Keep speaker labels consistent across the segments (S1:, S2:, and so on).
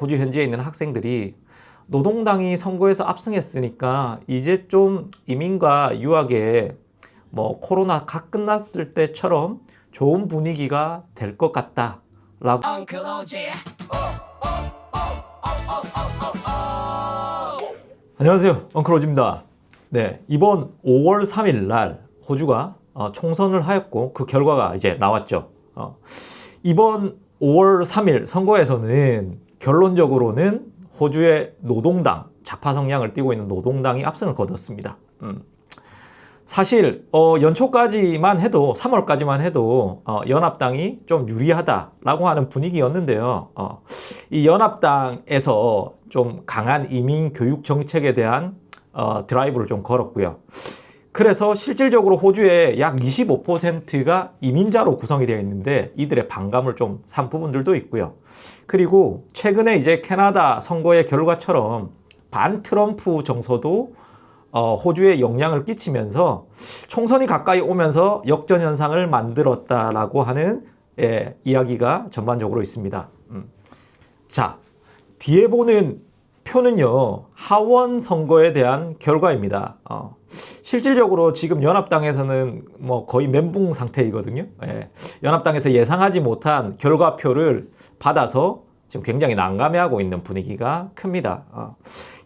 S1: 호주 현지에 있는 학생들이 노동당이 선거에서 압승했으니까 이제 좀 이민과 유학에 뭐 코로나 가 끝났을 때처럼 좋은 분위기가 될 것 같다 라고
S2: Uncle OJ.
S1: 안녕하세요. 엉클로즈입니다. 네, 이번 5월 3일 날 호주가 어, 총선을 하였고 그 결과가 이제 나왔죠. 어, 이번 5월 3일 선거에서는 결론적으로는 호주의 노동당, 좌파 성향을 띠고 있는 노동당이 압승을 거뒀습니다. 음. 사실 어, 연초까지만 해도 3월까지만 해도 어, 연합당이 좀 유리하다라고 하는 분위기였는데요. 어, 이 연합당에서 좀 강한 이민 교육 정책에 대한 어, 드라이브를 좀 걸었고요. 그래서 실질적으로 호주의 약 25%가 이민자로 구성이 되어 있는데 이들의 반감을 좀 산 부분들도 있고요. 그리고 최근에 이제 캐나다 선거의 결과처럼 반 트럼프 정서도 어, 호주에 영향을 끼치면서 총선이 가까이 오면서 역전 현상을 만들었다라고 하는 예, 이야기가 전반적으로 있습니다. 음. 자, 뒤에 보는 표는요, 하원 선거에 대한 결과입니다. 어, 실질적으로 지금 연합당에서는 뭐 거의 멘붕 상태이거든요. 예, 연합당에서 예상하지 못한 결과표를 받아서 지금 굉장히 난감해하고 있는 분위기가 큽니다. 어,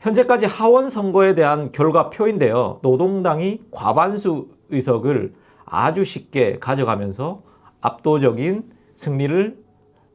S1: 현재까지 하원 선거에 대한 결과표인데요. 노동당이 과반수 의석을 아주 쉽게 가져가면서 압도적인 승리를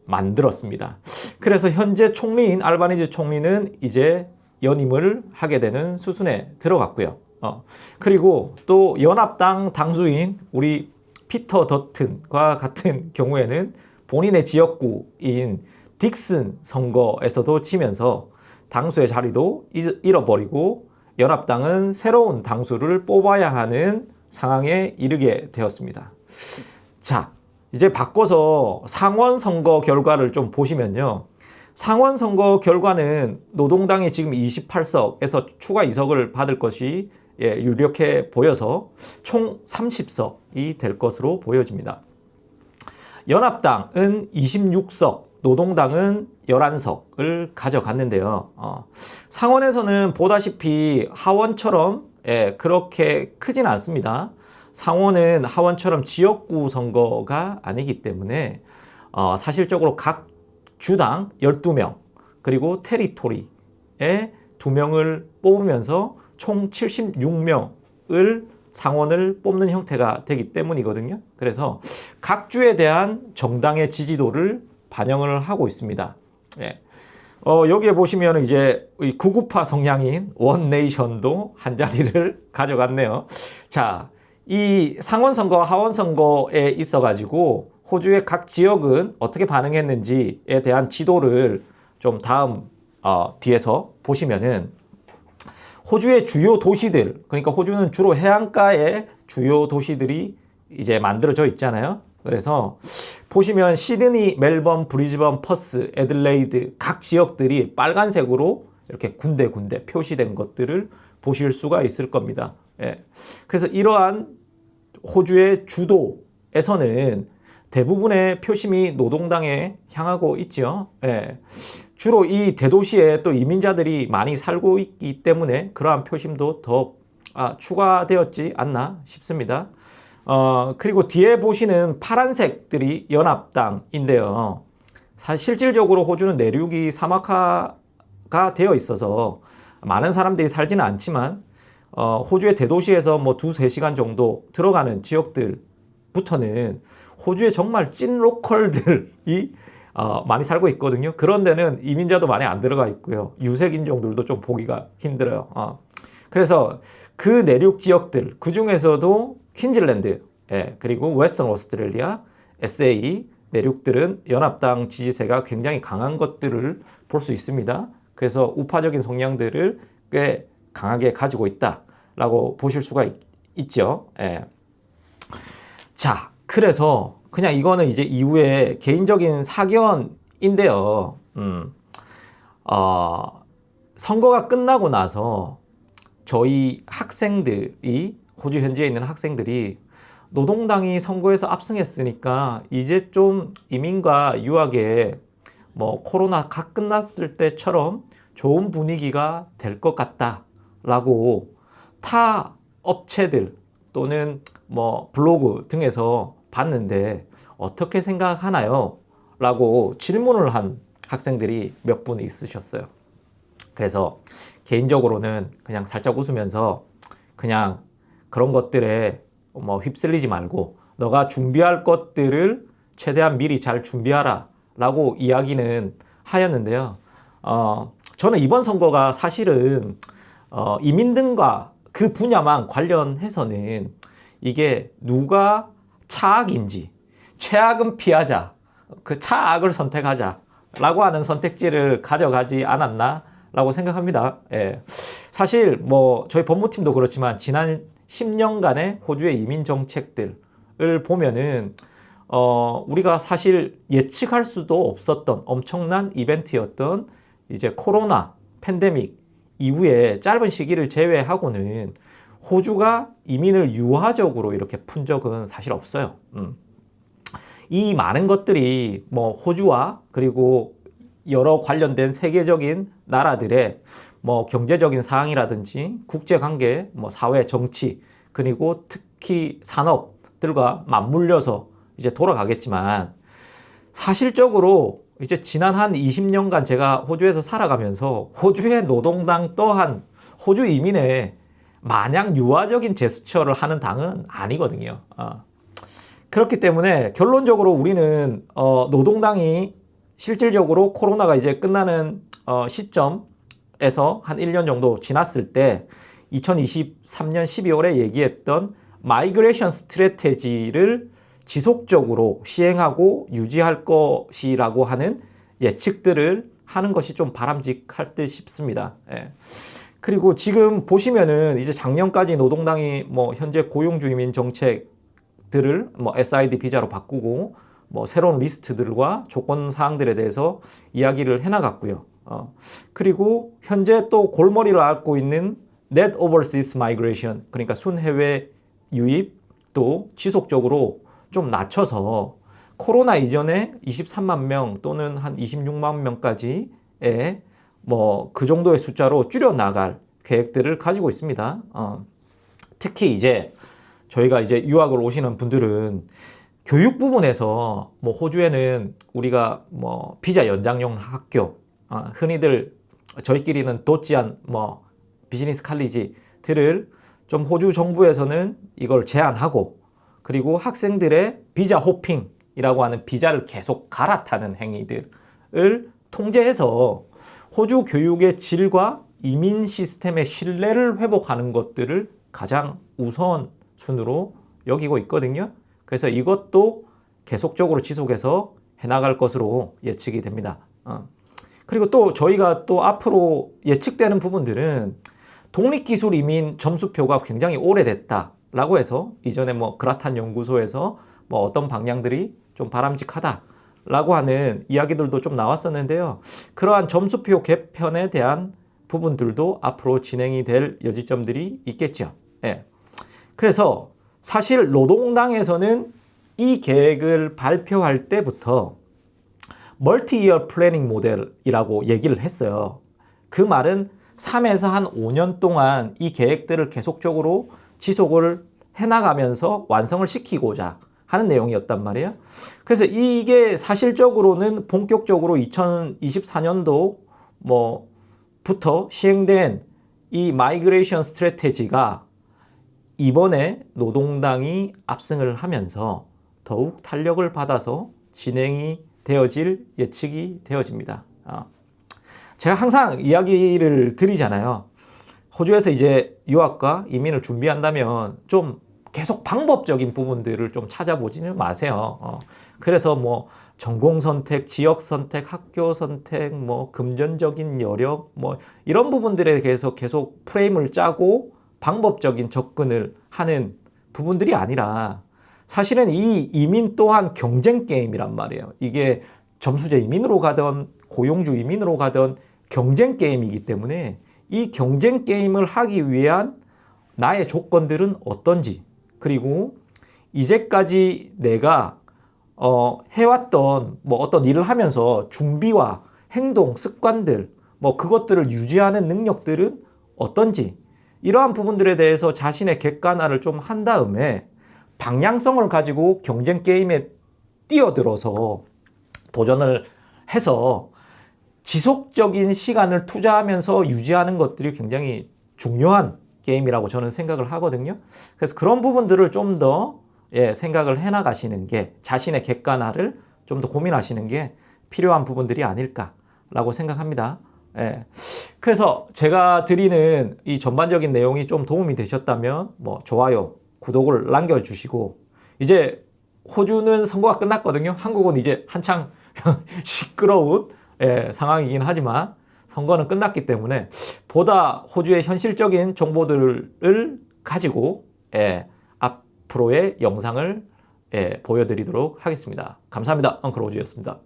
S1: 만들었습니다. 그래서 현재 총리인 알바니즈 총리는 이제 연임을 하게 되는 수순에 들어갔고요. 어, 그리고 또 연합당 당수인 우리 피터 더튼과 같은 경우에는 본인의 지역구인 딕슨 선거에서도 지면서 당수의 자리도 잊- 잃어버리고 연합당은 새로운 당수를 뽑아야 하는 상황에 이르게 되었습니다. 자, 이제 바꿔서 상원 선거 결과를 좀 보시면요. 상원 선거 결과는 노동당이 지금 28석에서 추가 2석을 받을 것이 예, 유력해 보여서 총 30석이 될 것으로 보여집니다. 연합당은 26석, 노동당은 11석을 가져갔는데요. 어, 상원에서는 보다시피 하원처럼 예, 그렇게 크진 않습니다. 상원은 하원처럼 지역구 선거가 아니기 때문에 어, 사실적으로 각 주당 12명 그리고 테리토리에 2명을 뽑으면서 총 76명을 상원을 뽑는 형태가 되기 때문이거든요. 그래서 각 주에 대한 정당의 지지도를 반영을 하고 있습니다. 예. 어, 여기에 보시면 이제 이 구구파 성향인 원네이션도 한 자리를 가져갔네요. 자, 이 상원 선거, 하원 선거에 있어 가지고 호주의 각 지역은 어떻게 반응했는지에 대한 지도를 좀 다음 어, 뒤에서 보시면은 호주의 주요 도시들, 그러니까 호주는 주로 해안가의 주요 도시들이 이제 만들어져 있잖아요. 그래서 보시면 시드니, 멜번, 브리즈번, 퍼스, 애들레이드 각 지역들이 빨간색으로 이렇게 군데군데 표시된 것들을 보실 수가 있을 겁니다. 예. 그래서 이러한 호주의 주도에서는 대부분의 표심이 노동당에 향하고 있죠. 예. 주로 이 대도시에 또 이민자들이 많이 살고 있기 때문에 그러한 표심도 더 아, 추가되었지 않나 싶습니다. 어, 그리고 뒤에 보시는 파란색들이 연합당인데요. 실질적으로 호주는 내륙이 사막화가 되어 있어서 많은 사람들이 살지는 않지만 어, 호주의 대도시에서 뭐 두세 시간 정도 들어가는 지역들부터는 호주의 정말 찐 로컬들이 어, 많이 살고 있거든요. 그런 데는 이민자도 많이 안 들어가 있고요. 유색 인종들도 좀 보기가 힘들어요. 어. 그래서 그 내륙 지역들 그 중에서도 퀸즐랜드 예, 그리고 웨스턴 오스트레일리아, SA 내륙들은 연합당 지지세가 굉장히 강한 것들을 볼 수 있습니다. 그래서 우파적인 성향들을 꽤 강하게 가지고 있다라고 보실 수가 있, 있죠. 예. 자, 그래서 그냥 이거는 이제 이후에 개인적인 사견인데요. 음, 어, 선거가 끝나고 나서 저희 학생들이 호주 현지에 있는 학생들이 노동당이 선거에서 압승했으니까 이제 좀 이민과 유학에 뭐 코로나 가 끝났을 때처럼 좋은 분위기가 될 것 같다 라고 타 업체들 또는 뭐 블로그 등에서 봤는데 어떻게 생각하나요? 라고 질문을 한 학생들이 몇 분 있으셨어요. 그래서 개인적으로는 그냥 살짝 웃으면서 그냥 그런 것들에 뭐 휩쓸리지 말고 너가 준비할 것들을 최대한 미리 잘 준비하라 라고 이야기는 하였는데요. 어, 저는 이번 선거가 사실은 어, 이민 등과 그 분야만 관련해서는 이게 누가 차악인지 최악은 피하자 그 차악을 선택하자 라고 하는 선택지를 가져가지 않았나 라고 생각합니다. 예. 사실 뭐 저희 법무팀도 그렇지만 지난 10년간의 호주의 이민 정책들을 보면은 어 우리가 사실 예측할 수도 없었던 엄청난 이벤트였던 이제 코로나 팬데믹 이후에 짧은 시기를 제외하고는 호주가 이민을 유화적으로 이렇게 푼 적은 사실 없어요. 음. 이 많은 것들이 뭐 호주와 그리고 여러 관련된 세계적인 나라들의 뭐 경제적인 사항이라든지 국제 관계, 뭐 사회 정치, 그리고 특히 산업들과 맞물려서 이제 돌아가겠지만 사실적으로 이제 지난 한 20년간 제가 호주에서 살아가면서 호주의 노동당 또한 호주 이민에 마냥 유화적인 제스처를 하는 당은 아니거든요. 어. 그렇기 때문에 결론적으로 우리는 어, 노동당이 실질적으로 코로나가 이제 끝나는 어, 시점에서 한 1년 정도 지났을 때 2023년 12월에 얘기했던 마이그레이션 스트레테지를 지속적으로 시행하고 유지할 것이라고 하는 예측들을 하는 것이 좀 바람직할 듯 싶습니다. 예. 그리고 지금 보시면은 이제 작년까지 노동당이 뭐 현재 고용주이민 정책들을 뭐 SID 비자로 바꾸고 뭐 새로운 리스트들과 조건 사항들에 대해서 이야기를 해나갔고요. 어, 그리고 현재 또 골머리를 앓고 있는 Net Overseas Migration 그러니까 순해외 유입도 지속적으로 좀 낮춰서 코로나 이전에 23만 명 또는 한 26만 명까지의 뭐 그 정도의 숫자로 줄여 나갈 계획들을 가지고 있습니다. 어, 특히 이제 저희가 이제 유학을 오시는 분들은 교육 부분에서 뭐 호주에는 우리가 뭐 비자 연장용 학교 어, 흔히들 저희끼리는 도찌안 뭐 비즈니스 칼리지들을 좀 호주 정부에서는 이걸 제한하고 그리고 학생들의 비자 호핑이라고 하는 비자를 계속 갈아타는 행위들을 통제해서 호주 교육의 질과 이민 시스템의 신뢰를 회복하는 것들을 가장 우선 순으로 여기고 있거든요. 그래서 이것도 계속적으로 지속해서 해나갈 것으로 예측이 됩니다. 어. 그리고 또 저희가 또 앞으로 예측되는 부분들은 독립기술 이민 점수표가 굉장히 오래됐다 라고 해서 이전에 뭐 그라탄 연구소에서 뭐 어떤 방향들이 좀 바람직하다 라고 하는 이야기들도 좀 나왔었는데요. 그러한 점수표 개편에 대한 부분들도 앞으로 진행이 될 여지점들이 있겠죠. 예. 그래서 사실 노동당에서는 이 계획을 발표할 때부터 멀티 이어 플래닝 모델이라고 얘기를 했어요. 그 말은 3에서 한 5년 동안 이 계획들을 계속적으로 지속을 해나가면서 완성을 시키고자 하는 내용이었단 말이에요. 그래서 이게 사실적으로는 본격적으로 2024년도 뭐부터 시행된 이 마이그레이션 스트래테지가 이번에 노동당이 압승을 하면서 더욱 탄력을 받아서 진행이 되어질 예측이 되어집니다. 어. 제가 항상 이야기를 드리잖아요. 호주에서 이제 유학과 이민을 준비한다면 좀 계속 방법적인 부분들을 좀 찾아보지는 마세요. 어. 그래서 뭐 전공 선택, 지역 선택, 학교 선택, 뭐 금전적인 여력, 뭐 이런 부분들에 대해서 계속 프레임을 짜고 방법적인 접근을 하는 부분들이 아니라 사실은 이 이민 또한 경쟁 게임이란 말이에요. 이게 점수제 이민으로 가던 고용주 이민으로 가던 경쟁 게임이기 때문에 이 경쟁 게임을 하기 위한 나의 조건들은 어떤지 그리고 이제까지 내가 어, 해왔던 뭐 어떤 일을 하면서 준비와 행동, 습관들, 뭐 그것들을 유지하는 능력들은 어떤지 이러한 부분들에 대해서 자신의 객관화를 좀 한 다음에 방향성을 가지고 경쟁 게임에 뛰어들어서 도전을 해서 지속적인 시간을 투자하면서 유지하는 것들이 굉장히 중요한 게임이라고 저는 생각을 하거든요. 그래서 그런 부분들을 좀더 예, 생각을 해 나가시는 게 자신의 객관화를 좀 더 고민하시는 게 필요한 부분들이 아닐까라고 생각합니다. 예. 그래서 제가 드리는 이 전반적인 내용이 좀 도움이 되셨다면 뭐 좋아요, 구독을 남겨 주시고 이제 호주는 선거가 끝났거든요. 한국은 이제 한창 시끄러운 예, 상황이긴 하지만 선거는 끝났기 때문에 보다 호주의 현실적인 정보들을 가지고 예, 앞으로의 영상을 예, 보여드리도록 하겠습니다. 감사합니다. 엉클 호주였습니다.